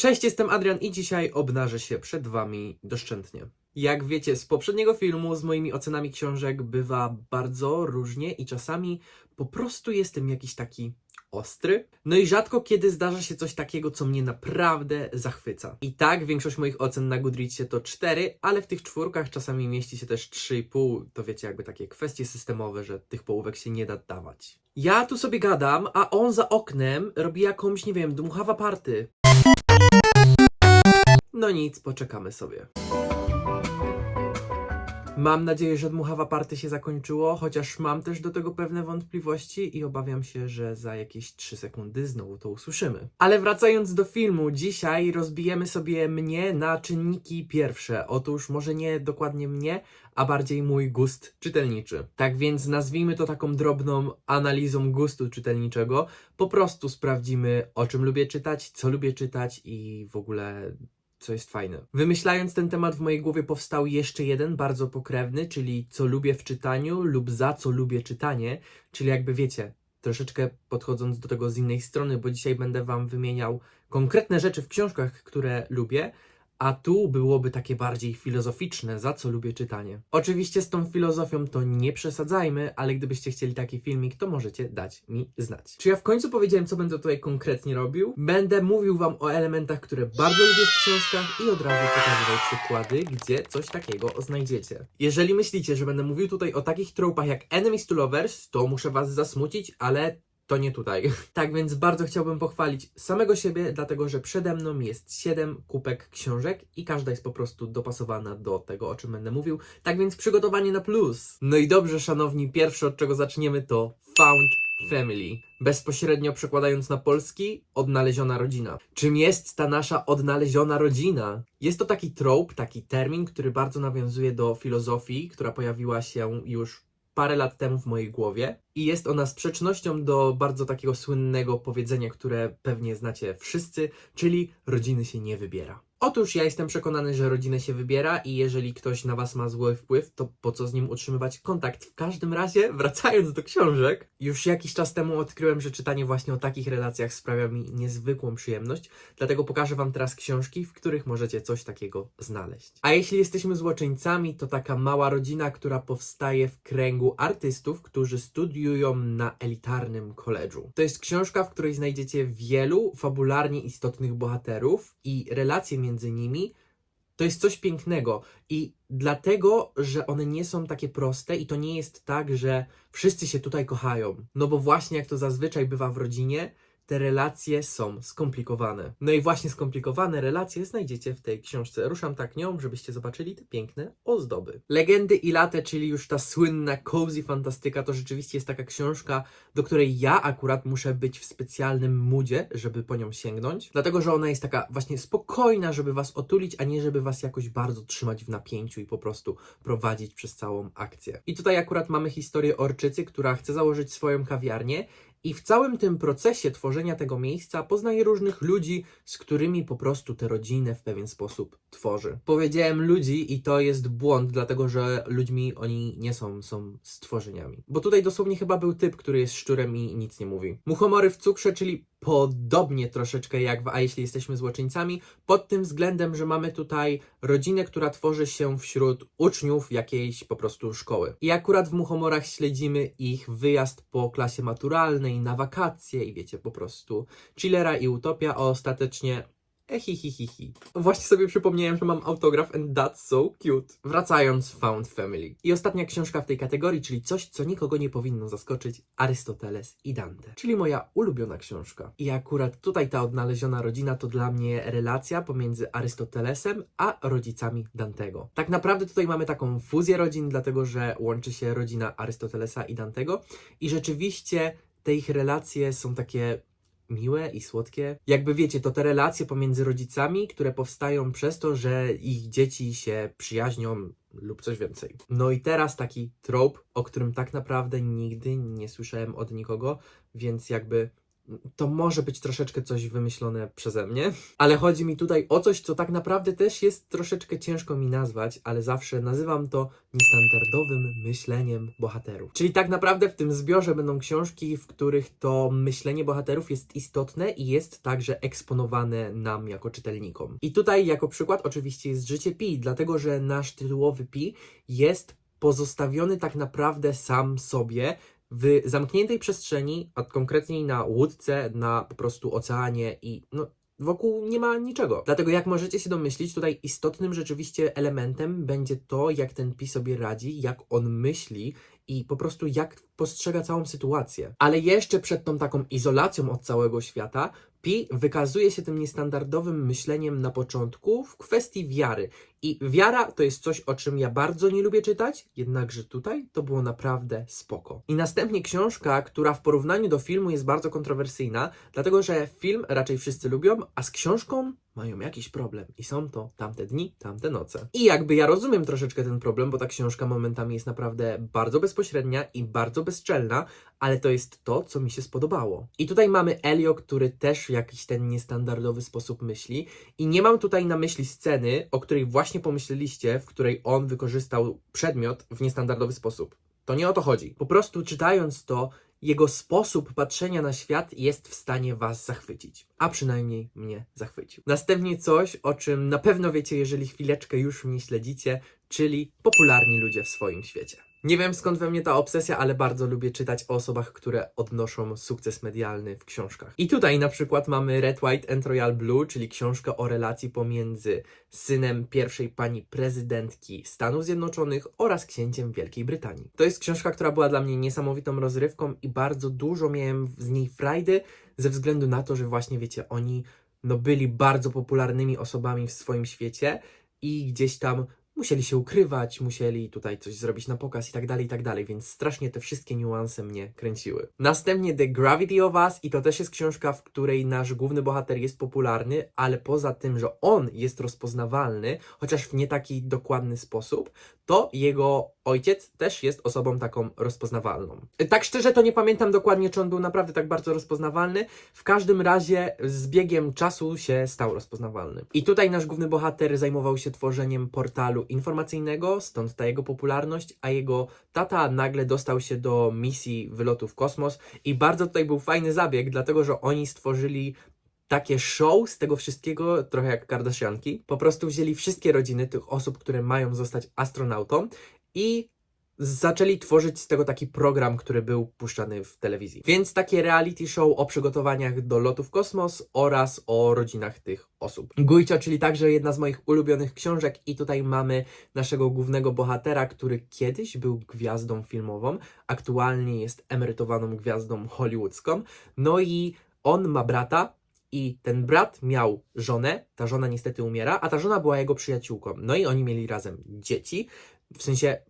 Cześć, jestem Adrian i dzisiaj obnażę się przed Wami doszczętnie. Jak wiecie z poprzedniego filmu, z moimi ocenami książek bywa bardzo różnie i czasami po prostu jestem jakiś taki ostry. No i rzadko kiedy zdarza się coś takiego, co mnie naprawdę zachwyca. I tak, większość moich ocen na Goodreadsie to 4, ale w tych czwórkach czasami mieści się też 3,5. To wiecie, jakby takie kwestie systemowe, że tych połówek się nie da dawać. Ja tu sobie gadam, a on za oknem robi jakąś, nie wiem, dmuchawa party. No nic, poczekamy sobie. Mam nadzieję, że dmuchawa party się zakończyło, chociaż mam też do tego pewne wątpliwości i obawiam się, że za jakieś 3 sekundy znowu to usłyszymy. Ale wracając do filmu, dzisiaj rozbijemy sobie mnie na czynniki pierwsze. Otóż może nie dokładnie mnie, a bardziej mój gust czytelniczy. Tak więc nazwijmy to taką drobną analizą gustu czytelniczego. Po prostu sprawdzimy, o czym lubię czytać, co lubię czytać i w ogóle co jest fajne. Wymyślając ten temat w mojej głowie powstał jeszcze jeden bardzo pokrewny, czyli co lubię w czytaniu lub za co lubię czytanie, czyli jakby wiecie, troszeczkę podchodząc do tego z innej strony, bo dzisiaj będę wam wymieniał konkretne rzeczy w książkach, które lubię, a tu byłoby takie bardziej filozoficzne, za co lubię czytanie. Oczywiście z tą filozofią to nie przesadzajmy, ale gdybyście chcieli taki filmik, to możecie dać mi znać. Czy ja w końcu powiedziałem, co będę tutaj konkretnie robił? Będę mówił wam o elementach, które bardzo lubię w książkach i od razu pokazywał przykłady, gdzie coś takiego znajdziecie. Jeżeli myślicie, że będę mówił tutaj o takich tropach jak Enemies to Lovers, to muszę was zasmucić, ale to nie tutaj. Tak więc bardzo chciałbym pochwalić samego siebie, dlatego że przede mną jest 7 kupek książek i każda jest po prostu dopasowana do tego, o czym będę mówił. Tak więc przygotowanie na plus. No i dobrze, szanowni, pierwsze od czego zaczniemy to Found Family. Bezpośrednio przekładając na polski, odnaleziona rodzina. Czym jest ta nasza odnaleziona rodzina? Jest to taki trope, taki termin, który bardzo nawiązuje do filozofii, która pojawiła się już parę lat temu w mojej głowie i jest ona sprzecznością do bardzo takiego słynnego powiedzenia, które pewnie znacie wszyscy, czyli rodziny się nie wybiera. Otóż ja jestem przekonany, że rodzinę się wybiera i jeżeli ktoś na was ma zły wpływ, to po co z nim utrzymywać kontakt? W każdym razie, wracając do książek, już jakiś czas temu odkryłem, że czytanie właśnie o takich relacjach sprawia mi niezwykłą przyjemność, dlatego pokażę wam teraz książki, w których możecie coś takiego znaleźć. A jeśli jesteśmy złoczyńcami, to taka mała rodzina, która powstaje w kręgu artystów, którzy studiują na elitarnym koledżu. To jest książka, w której znajdziecie wielu fabularnie istotnych bohaterów i relacje między nimi to jest coś pięknego i dlatego, że one nie są takie proste i to nie jest tak, że wszyscy się tutaj kochają. No bo właśnie jak to zazwyczaj bywa w rodzinie, te relacje są skomplikowane. No i właśnie skomplikowane relacje znajdziecie w tej książce. Ruszam tak nią, żebyście zobaczyli te piękne ozdoby. Legendy i late, czyli już ta słynna cozy fantastyka, to rzeczywiście jest taka książka, do której ja akurat muszę być w specjalnym moodzie, żeby po nią sięgnąć. Dlatego, że ona jest taka właśnie spokojna, żeby was otulić, a nie żeby was jakoś bardzo trzymać w napięciu i po prostu prowadzić przez całą akcję. I tutaj akurat mamy historię orczycy, która chce założyć swoją kawiarnię i w całym tym procesie tworzenia tego miejsca poznaje różnych ludzi, z którymi po prostu tę rodzinę w pewien sposób tworzy. Powiedziałem ludzi i to jest błąd, dlatego że ludźmi oni nie są, są stworzeniami. Bo tutaj dosłownie chyba był typ, który jest szczurem i nic nie mówi. Muchomory w cukrze, czyli podobnie troszeczkę jak w A jeśli jesteśmy złoczyńcami, pod tym względem, że mamy tutaj rodzinę, która tworzy się wśród uczniów jakiejś po prostu szkoły. I akurat w Muchomorach śledzimy ich wyjazd po klasie maturalnej, na wakacje i wiecie, po prostu chillera i utopia, a ostatecznie Ehihihihi. Właśnie sobie przypomniałem, że mam autograf and that's so cute. Wracając, Found Family. I ostatnia książka w tej kategorii, czyli coś, co nikogo nie powinno zaskoczyć, Arystoteles i Dante. Czyli moja ulubiona książka. I akurat tutaj ta odnaleziona rodzina to dla mnie relacja pomiędzy Arystotelesem a rodzicami Dantego. Tak naprawdę tutaj mamy taką fuzję rodzin, dlatego że łączy się rodzina Arystotelesa i Dantego i rzeczywiście te ich relacje są takie miłe i słodkie. Jakby wiecie, to te relacje pomiędzy rodzicami, które powstają przez to, że ich dzieci się przyjaźnią lub coś więcej. No i teraz taki trope, o którym tak naprawdę nigdy nie słyszałem od nikogo, więc jakby to może być troszeczkę coś wymyślone przeze mnie, ale chodzi mi tutaj o coś, co tak naprawdę też jest troszeczkę ciężko mi nazwać, ale zawsze nazywam to niestandardowym myśleniem bohaterów. Czyli tak naprawdę w tym zbiorze będą książki, w których to myślenie bohaterów jest istotne i jest także eksponowane nam jako czytelnikom. I tutaj jako przykład oczywiście jest życie Pi, dlatego że nasz tytułowy Pi jest pozostawiony tak naprawdę sam sobie w zamkniętej przestrzeni, a konkretniej na łódce, na po prostu oceanie i no, wokół nie ma niczego. Dlatego jak możecie się domyślić, tutaj istotnym rzeczywiście elementem będzie to, jak ten Pi sobie radzi, jak on myśli i po prostu jak postrzega całą sytuację. Ale jeszcze przed tą taką izolacją od całego świata, Pi wykazuje się tym niestandardowym myśleniem na początku w kwestii wiary. I wiara to jest coś, o czym ja bardzo nie lubię czytać, jednakże tutaj to było naprawdę spoko. I następnie książka, która w porównaniu do filmu jest bardzo kontrowersyjna, dlatego że film raczej wszyscy lubią, a z książką mają jakiś problem. I są to tamte dni, tamte noce. I jakby ja rozumiem troszeczkę ten problem, bo ta książka momentami jest naprawdę bardzo bezpośrednia i bardzo bezczelna, ale to jest to, co mi się spodobało. I tutaj mamy Elio, który też w jakiś ten niestandardowy sposób myśli. I nie mam tutaj na myśli sceny, o której właśnie pomyśleliście, w której on wykorzystał przedmiot w niestandardowy sposób. To nie o to chodzi. Po prostu czytając to, jego sposób patrzenia na świat jest w stanie Was zachwycić. A przynajmniej mnie zachwycił. Następnie coś, o czym na pewno wiecie, jeżeli chwileczkę już mnie śledzicie, czyli popularni ludzie w swoim świecie. Nie wiem skąd we mnie ta obsesja, ale bardzo lubię czytać o osobach, które odnoszą sukces medialny w książkach. I tutaj na przykład mamy Red, White and Royal Blue, czyli książkę o relacji pomiędzy synem pierwszej pani prezydentki Stanów Zjednoczonych oraz księciem Wielkiej Brytanii. To jest książka, która była dla mnie niesamowitą rozrywką i bardzo dużo miałem z niej frajdy ze względu na to, że właśnie wiecie, oni no byli bardzo popularnymi osobami w swoim świecie i gdzieś tam musieli się ukrywać, musieli tutaj coś zrobić na pokaz i tak dalej, i tak dalej, więc strasznie te wszystkie niuanse mnie kręciły. Następnie The Gravity of Us i to też jest książka, w której nasz główny bohater jest popularny, ale poza tym, że on jest rozpoznawalny, chociaż w nie taki dokładny sposób, to jego ojciec też jest osobą taką rozpoznawalną. Tak szczerze to nie pamiętam dokładnie, czy on był naprawdę tak bardzo rozpoznawalny. W każdym razie z biegiem czasu się stał rozpoznawalny. I tutaj nasz główny bohater zajmował się tworzeniem portalu informacyjnego, stąd ta jego popularność, a jego tata nagle dostał się do misji wylotu w kosmos i bardzo tutaj był fajny zabieg, dlatego że oni stworzyli takie show z tego wszystkiego, trochę jak Kardashianki. Po prostu wzięli wszystkie rodziny tych osób, które mają zostać astronautą i zaczęli tworzyć z tego taki program, który był puszczany w telewizji. Więc takie reality show o przygotowaniach do lotu w kosmos oraz o rodzinach tych osób. Gujcio, czyli także jedna z moich ulubionych książek i tutaj mamy naszego głównego bohatera, który kiedyś był gwiazdą filmową, aktualnie jest emerytowaną gwiazdą hollywoodzką. No i on ma brata, i ten brat miał żonę, ta żona niestety umiera, a ta żona była jego przyjaciółką. No i oni mieli razem dzieci, w sensie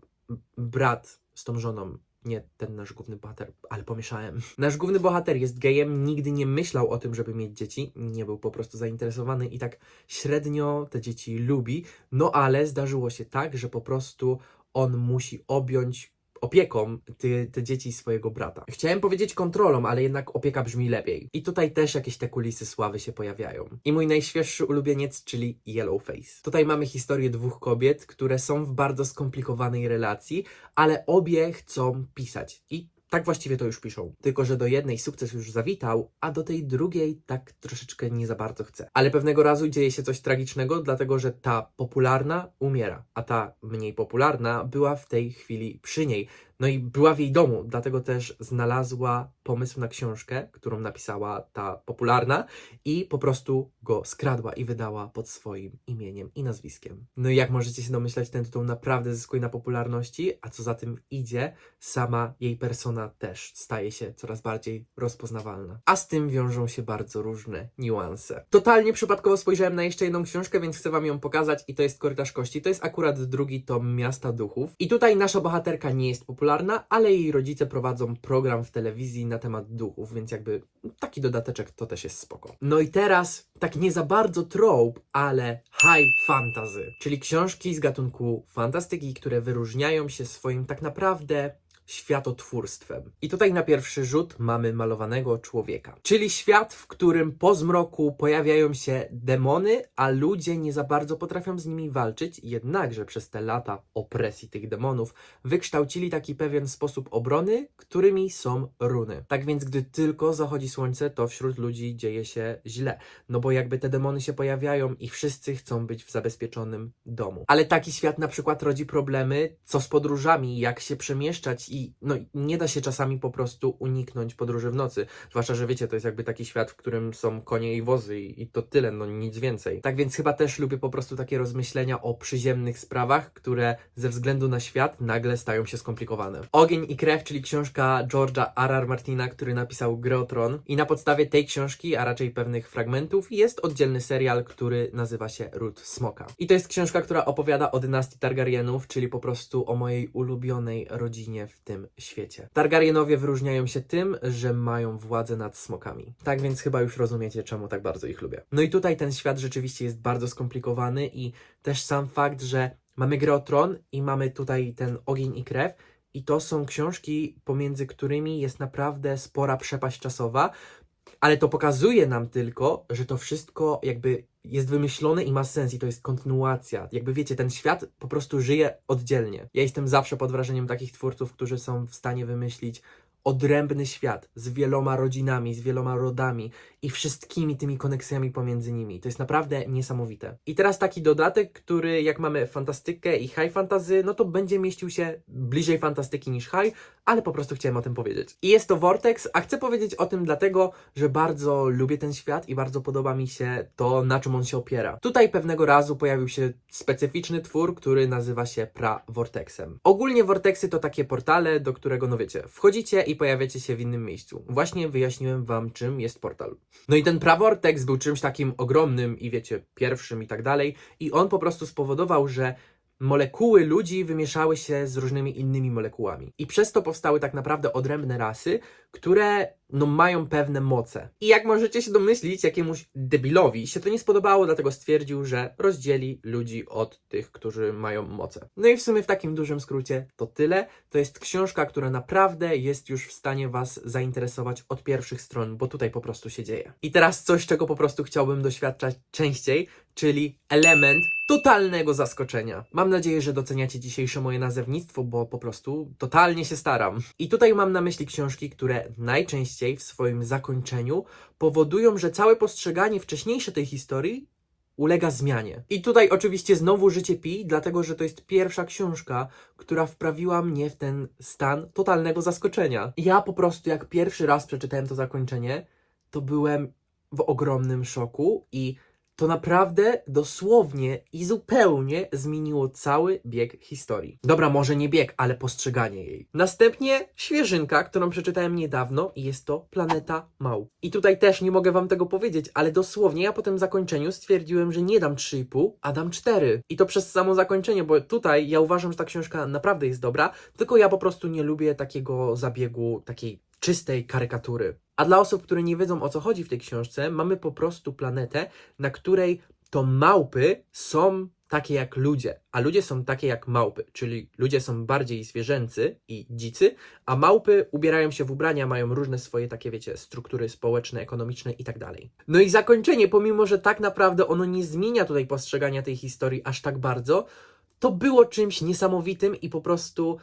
brat z tą żoną, nie ten nasz główny bohater, ale pomieszałem. Nasz główny bohater jest gejem, nigdy nie myślał o tym, żeby mieć dzieci, nie był po prostu zainteresowany i tak średnio te dzieci lubi, no ale zdarzyło się tak, że po prostu on musi objąć opieką ty, te dzieci swojego brata. Chciałem powiedzieć kontrolą, ale jednak opieka brzmi lepiej. I tutaj też jakieś te kulisy sławy się pojawiają. I mój najświeższy ulubieniec, czyli Yellowface. Tutaj mamy historię dwóch kobiet, które są w bardzo skomplikowanej relacji, ale obie chcą pisać. I tak właściwie to już piszą. Tylko, że do jednej sukces już zawitał, a do tej drugiej tak troszeczkę nie za bardzo chce. Ale pewnego razu dzieje się coś tragicznego, dlatego że ta popularna umiera, a ta mniej popularna była w tej chwili przy niej. No i była w jej domu, dlatego też znalazła pomysł na książkę, którą napisała ta popularna i po prostu go skradła i wydała pod swoim imieniem i nazwiskiem. No i jak możecie się domyślać, ten tytuł naprawdę zyskuje na popularności, a co za tym idzie, sama jej persona też staje się coraz bardziej rozpoznawalna. A z tym wiążą się bardzo różne niuanse. Totalnie przypadkowo spojrzałem na jeszcze jedną książkę, więc chcę wam ją pokazać i to jest Korytarz Kości. To jest akurat drugi tom Miasta Duchów. I tutaj nasza bohaterka nie jest popularna, ale jej rodzice prowadzą program w telewizji na temat duchów, więc jakby taki dodateczek to też jest spoko. No i teraz tak nie za bardzo trope, ale high fantasy, czyli książki z gatunku fantastyki, które wyróżniają się swoim tak naprawdę światotwórstwem. I tutaj na pierwszy rzut mamy malowanego człowieka. Czyli świat, w którym po zmroku pojawiają się demony, a ludzie nie za bardzo potrafią z nimi walczyć, jednakże przez te lata opresji tych demonów wykształcili taki pewien sposób obrony, którymi są runy. Tak więc, gdy tylko zachodzi słońce, to wśród ludzi dzieje się źle. No bo jakby te demony się pojawiają i wszyscy chcą być w zabezpieczonym domu. Ale taki świat na przykład rodzi problemy, co z podróżami, jak się przemieszczać i no nie da się czasami po prostu uniknąć podróży w nocy. Zwłaszcza, że wiecie, to jest jakby taki świat, w którym są konie i wozy i, i to tyle, no nic więcej. Tak więc chyba też lubię po prostu takie rozmyślenia o przyziemnych sprawach, które ze względu na świat nagle stają się skomplikowane. Ogień i krew, czyli książka George'a R. R. Martina, który napisał Grę o Tron i na podstawie tej książki, a raczej pewnych fragmentów, jest oddzielny serial, który nazywa się Ród Smoka. I to jest książka, która opowiada o dynastii Targaryenów, czyli po prostu o mojej ulubionej rodzinie w tym świecie. Targaryenowie wyróżniają się tym, że mają władzę nad smokami. Tak więc chyba już rozumiecie, czemu tak bardzo ich lubię. No i tutaj ten świat rzeczywiście jest bardzo skomplikowany i też sam fakt, że mamy grę o tron i mamy tutaj ten ogień i krew, i to są książki, pomiędzy którymi jest naprawdę spora przepaść czasowa, ale to pokazuje nam tylko, że to wszystko jakby jest wymyślone i ma sens i to jest kontynuacja. Jakby wiecie, ten świat po prostu żyje oddzielnie. Ja jestem zawsze pod wrażeniem takich twórców, którzy są w stanie wymyślić odrębny świat z wieloma rodzinami, z wieloma rodami i wszystkimi tymi koneksjami pomiędzy nimi. To jest naprawdę niesamowite. I teraz taki dodatek, który jak mamy fantastykę i high fantasy, no to będzie mieścił się bliżej fantastyki niż high, ale po prostu chciałem o tym powiedzieć. I jest to Vortex, a chcę powiedzieć o tym dlatego, że bardzo lubię ten świat i bardzo podoba mi się to, na czym on się opiera. Tutaj pewnego razu pojawił się specyficzny twór, który nazywa się Pra Vortexem. Ogólnie Vortexy to takie portale, do którego, no wiecie, wchodzicie i pojawiacie się w innym miejscu. Właśnie wyjaśniłem wam, czym jest portal. No i ten Pra Vortex był czymś takim ogromnym i wiecie, pierwszym i tak dalej, i on po prostu spowodował, że molekuły ludzi wymieszały się z różnymi innymi molekułami. I przez to powstały tak naprawdę odrębne rasy, które no, mają pewne moce. I jak możecie się domyślić, jakiemuś debilowi się to nie spodobało, dlatego stwierdził, że rozdzieli ludzi od tych, którzy mają moce. No i w sumie w takim dużym skrócie to tyle. To jest książka, która naprawdę jest już w stanie Was zainteresować od pierwszych stron, bo tutaj po prostu się dzieje. I teraz coś, czego po prostu chciałbym doświadczać częściej, czyli element totalnego zaskoczenia. Mam nadzieję, że doceniacie dzisiejsze moje nazewnictwo, bo po prostu totalnie się staram. I tutaj mam na myśli książki, które najczęściej w swoim zakończeniu powodują, że całe postrzeganie wcześniejsze tej historii ulega zmianie. I tutaj oczywiście znowu życie Pi, dlatego że to jest pierwsza książka, która wprawiła mnie w ten stan totalnego zaskoczenia. Ja po prostu jak pierwszy raz przeczytałem to zakończenie, to byłem w ogromnym szoku i to naprawdę dosłownie i zupełnie zmieniło cały bieg historii. Dobra, może nie bieg, ale postrzeganie jej. Następnie świeżynka, którą przeczytałem niedawno i jest to Planeta Mał. I tutaj też nie mogę wam tego powiedzieć, ale dosłownie ja po tym zakończeniu stwierdziłem, że nie dam 3,5, a dam 4. I to przez samo zakończenie, bo tutaj ja uważam, że ta książka naprawdę jest dobra, tylko ja po prostu nie lubię takiego zabiegu, takiej czystej karykatury. A dla osób, które nie wiedzą o co chodzi w tej książce, mamy po prostu planetę, na której to małpy są takie jak ludzie, a ludzie są takie jak małpy, czyli ludzie są bardziej zwierzęcy i dzicy, a małpy ubierają się w ubrania, mają różne swoje takie, wiecie, struktury społeczne, ekonomiczne i tak dalej. No i zakończenie, pomimo że tak naprawdę ono nie zmienia tutaj postrzegania tej historii aż tak bardzo, to było czymś niesamowitym i po prostu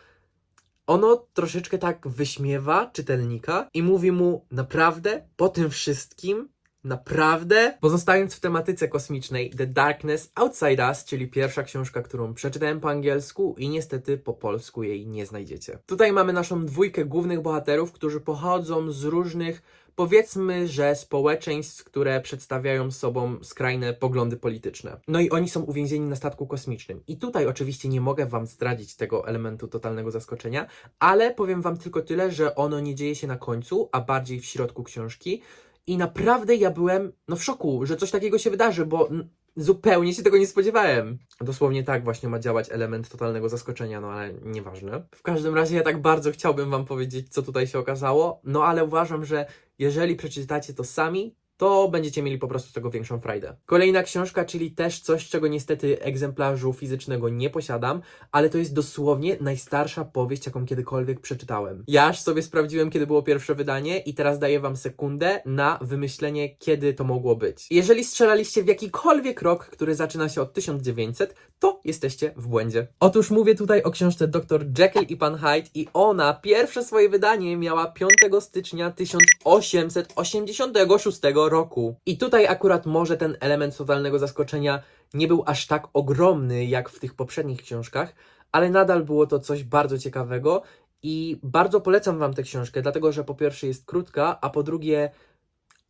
ono troszeczkę tak wyśmiewa czytelnika i mówi mu naprawdę po tym wszystkim, naprawdę. Pozostając w tematyce kosmicznej, The Darkness Outside Us, czyli pierwsza książka, którą przeczytałem po angielsku i niestety po polsku jej nie znajdziecie. Tutaj mamy naszą dwójkę głównych bohaterów, którzy pochodzą z różnych powiedzmy, że społeczeństw, które przedstawiają sobą skrajne poglądy polityczne. No i oni są uwięzieni na statku kosmicznym. I tutaj oczywiście nie mogę wam zdradzić tego elementu totalnego zaskoczenia, ale powiem wam tylko tyle, że ono nie dzieje się na końcu, a bardziej w środku książki. I naprawdę ja byłem no w szoku, że coś takiego się wydarzy, bo zupełnie się tego nie spodziewałem. Dosłownie tak właśnie ma działać element totalnego zaskoczenia, no ale nieważne. W każdym razie ja tak bardzo chciałbym wam powiedzieć, co tutaj się okazało, no ale uważam, że jeżeli przeczytacie to sami, to będziecie mieli po prostu z tego większą frajdę. Kolejna książka, czyli też coś, czego niestety egzemplarzu fizycznego nie posiadam, ale to jest dosłownie najstarsza powieść, jaką kiedykolwiek przeczytałem. Ja aż sobie sprawdziłem, kiedy było pierwsze wydanie i teraz daję wam sekundę na wymyślenie, kiedy to mogło być. Jeżeli strzelaliście w jakikolwiek rok, który zaczyna się od 1900, to jesteście w błędzie. Otóż mówię tutaj o książce Dr. Jekyll i Pan Hyde i ona pierwsze swoje wydanie miała 5 stycznia 1886 roku. I tutaj akurat może ten element totalnego zaskoczenia nie był aż tak ogromny jak w tych poprzednich książkach, ale nadal było to coś bardzo ciekawego i bardzo polecam wam tę książkę, dlatego że po pierwsze jest krótka, a po drugie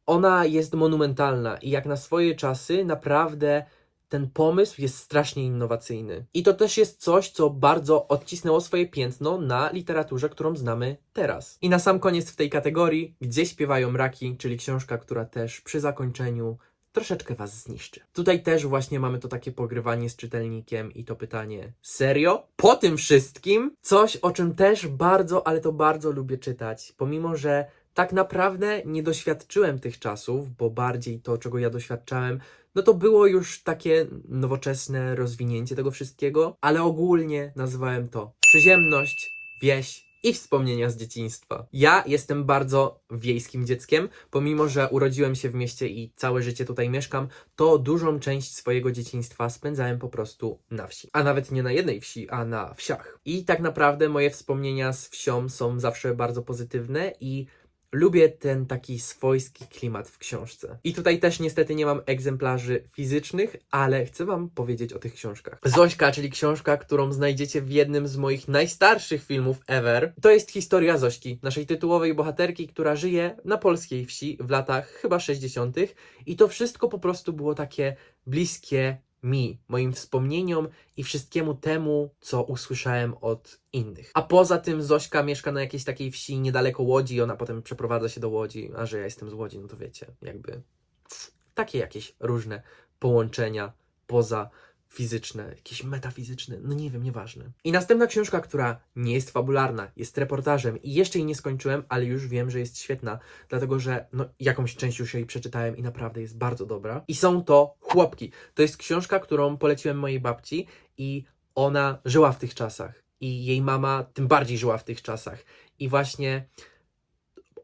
ona jest monumentalna i jak na swoje czasy naprawdę ten pomysł jest strasznie innowacyjny. I to też jest coś, co bardzo odcisnęło swoje piętno na literaturze, którą znamy teraz. I na sam koniec w tej kategorii, gdzie śpiewają mraki, czyli książka, która też przy zakończeniu troszeczkę was zniszczy. Tutaj też właśnie mamy to takie pogrywanie z czytelnikiem i to pytanie: serio? Po tym wszystkim? Coś, o czym też bardzo, ale to bardzo lubię czytać, pomimo że tak naprawdę nie doświadczyłem tych czasów, bo bardziej to, czego ja doświadczałem, no to było już takie nowoczesne rozwinięcie tego wszystkiego, ale ogólnie nazwałem to przyziemność, wieś i wspomnienia z dzieciństwa. Ja jestem bardzo wiejskim dzieckiem, pomimo że urodziłem się w mieście i całe życie tutaj mieszkam, to dużą część swojego dzieciństwa spędzałem po prostu na wsi. A nawet nie na jednej wsi, a na wsiach. I tak naprawdę moje wspomnienia z wsią są zawsze bardzo pozytywne i Lubię ten taki swojski klimat w książce. I tutaj też niestety nie mam egzemplarzy fizycznych, ale chcę Wam powiedzieć o tych książkach. Zośka, czyli książka, którą znajdziecie w jednym z moich najstarszych filmów ever. To jest historia Zośki, naszej tytułowej bohaterki, która żyje na polskiej wsi w latach chyba 60. I to wszystko po prostu było takie bliskie mi, moim wspomnieniom i wszystkiemu temu, co usłyszałem od innych. A poza tym Zośka mieszka na jakiejś takiej wsi niedaleko Łodzi ona potem przeprowadza się do Łodzi, a że ja jestem z Łodzi, no to wiecie, jakby takie jakieś różne połączenia poza fizyczne, jakieś metafizyczne, no nie wiem, nieważne. I następna książka, która nie jest fabularna, jest reportażem i jeszcze jej nie skończyłem, ale już wiem, że jest świetna, dlatego że no, jakąś część już jej przeczytałem i naprawdę jest bardzo dobra. I są to Chłopki. To jest książka, którą poleciłem mojej babci i ona żyła w tych czasach. I jej mama tym bardziej żyła w tych czasach. I właśnie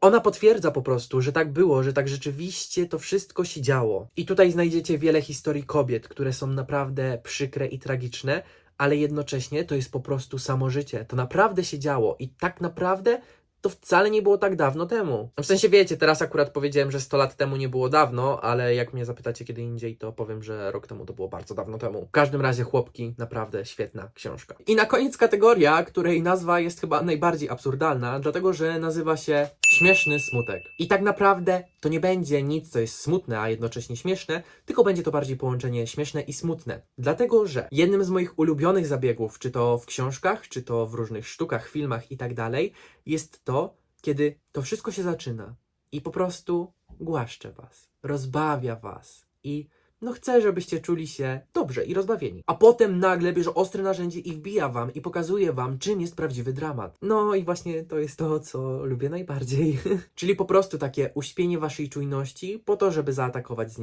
ona potwierdza po prostu, że tak było, że tak rzeczywiście to wszystko się działo. I tutaj znajdziecie wiele historii kobiet, które są naprawdę przykre i tragiczne, ale jednocześnie to jest po prostu samo życie. To naprawdę się działo i tak naprawdę to wcale nie było tak dawno temu. W sensie wiecie, teraz akurat powiedziałem, że 100 lat temu nie było dawno, ale jak mnie zapytacie kiedy indziej, to powiem, że rok temu to było bardzo dawno temu. W każdym razie chłopki, naprawdę świetna książka. I na koniec kategoria, której nazwa jest chyba najbardziej absurdalna, dlatego że nazywa się Śmieszny smutek. I tak naprawdę to nie będzie nic, co jest smutne, a jednocześnie śmieszne, tylko będzie to bardziej połączenie śmieszne i smutne. Dlatego, że jednym z moich ulubionych zabiegów, czy to w książkach, czy to w różnych sztukach, filmach i tak dalej, jest to, kiedy to wszystko się zaczyna i po prostu głaszcze was, rozbawia was i no chcę, żebyście czuli się dobrze i rozbawieni. A potem nagle bierze ostre narzędzie i wbija wam i pokazuje wam, czym jest prawdziwy dramat. No i właśnie to jest to, co lubię najbardziej. Czyli po prostu takie uśpienie waszej czujności po to, żeby zaatakować z.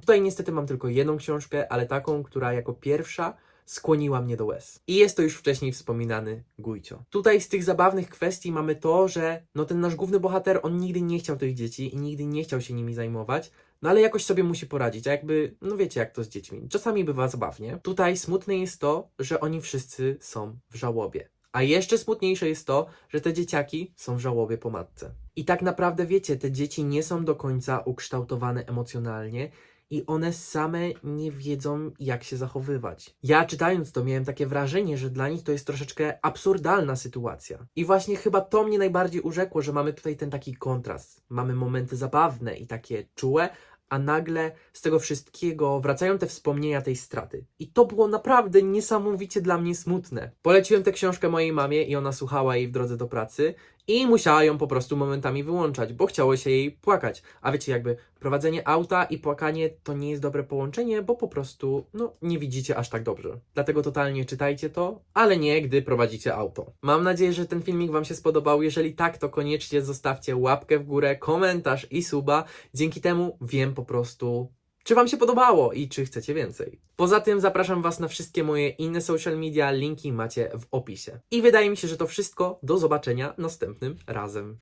Tutaj niestety mam tylko jedną książkę, ale taką, która jako pierwsza skłoniła mnie do łez. I jest to już wcześniej wspominany Gujcio. Tutaj z tych zabawnych kwestii mamy to, że no ten nasz główny bohater, on nigdy nie chciał tych dzieci i nigdy nie chciał się nimi zajmować, no ale jakoś sobie musi poradzić, a jakby, no wiecie jak to z dziećmi. Czasami bywa zabawnie. Tutaj smutne jest to, że oni wszyscy są w żałobie. A jeszcze smutniejsze jest to, że te dzieciaki są w żałobie po matce. I tak naprawdę wiecie, te dzieci nie są do końca ukształtowane emocjonalnie i one same nie wiedzą, jak się zachowywać. Ja czytając to miałem takie wrażenie, że dla nich to jest troszeczkę absurdalna sytuacja. I właśnie chyba to mnie najbardziej urzekło, że mamy tutaj ten taki kontrast. Mamy momenty zabawne i takie czułe, a nagle z tego wszystkiego wracają te wspomnienia tej straty. I to było naprawdę niesamowicie dla mnie smutne. Poleciłem tę książkę mojej mamie i ona słuchała jej w drodze do pracy i musiała ją po prostu momentami wyłączać, bo chciało się jej płakać. A wiecie, jakby prowadzenie auta i płakanie to nie jest dobre połączenie, bo po prostu, no, nie widzicie aż tak dobrze. Dlatego totalnie czytajcie to, ale nie, gdy prowadzicie auto. Mam nadzieję, że ten filmik Wam się spodobał. Jeżeli tak, to koniecznie zostawcie łapkę w górę, komentarz i suba. Dzięki temu wiem po prostu, czy Wam się podobało i czy chcecie więcej. Poza tym zapraszam Was na wszystkie moje inne social media, linki macie w opisie. I wydaje mi się, że to wszystko. Do zobaczenia następnym razem.